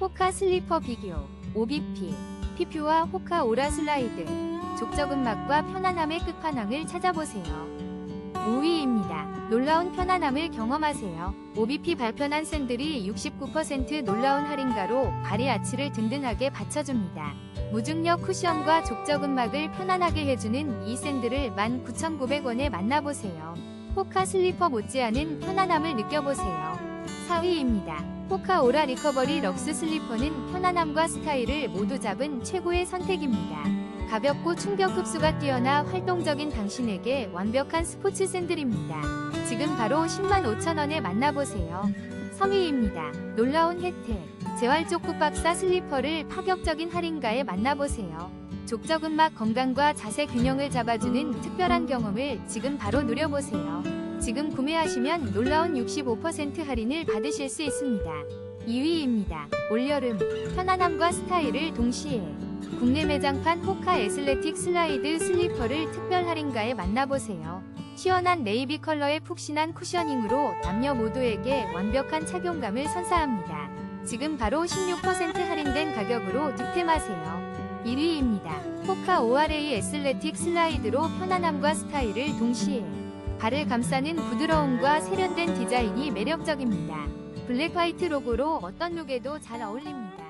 호카 슬리퍼 비교, OBP, PP와 호카 오라 슬라이드, 족적은 맛과 편안함의 끝판왕을 찾아보세요. 5위입니다. 놀라운 편안함을 경험하세요. OBP 발편한 샌들이 69% 놀라운 할인가로 발의 아치를 든든하게 받쳐줍니다. 무중력 쿠션과 족저근막을 편안하게 해주는 이 샌들을 19,900원에 만나보세요. 호카 슬리퍼 못지않은 편안함을 느껴보세요. 4위입니다. 호카 오라 리커버리 럭스 슬리퍼는 편안함과 스타일을 모두 잡은 최고의 선택입니다. 가볍고 충격 흡수가 뛰어나 활동적인 당신에게 완벽한 스포츠 샌들입니다. 지금 바로 10만 5천원에 만나보세요. 3위입니다. 놀라운 혜택. 재활족 kup박사 슬리퍼를 파격적인 할인가에 만나보세요. 족저근막 건강과 자세 균형을 잡아주는 특별한 경험을 지금 바로 누려보세요. 지금 구매하시면 놀라운 65% 할인을 받으실 수 있습니다. 2위입니다. 올여름 편안함과 스타일을 동시에 국내 매장판 호카 애슬레틱 슬라이드 슬리퍼를 특별 할인가에 만나보세요. 시원한 네이비 컬러의 푹신한 쿠셔닝으로 남녀 모두에게 완벽한 착용감을 선사합니다. 지금 바로 16% 할인된 가격으로 득템하세요. 1위입니다. 호카 ORA 애슬레틱 슬라이드로 편안함과 스타일을 동시에 발을 감싸는 부드러움과 세련된 디자인이 매력적입니다. 블랙 화이트 로고로 어떤 룩에도 잘 어울립니다.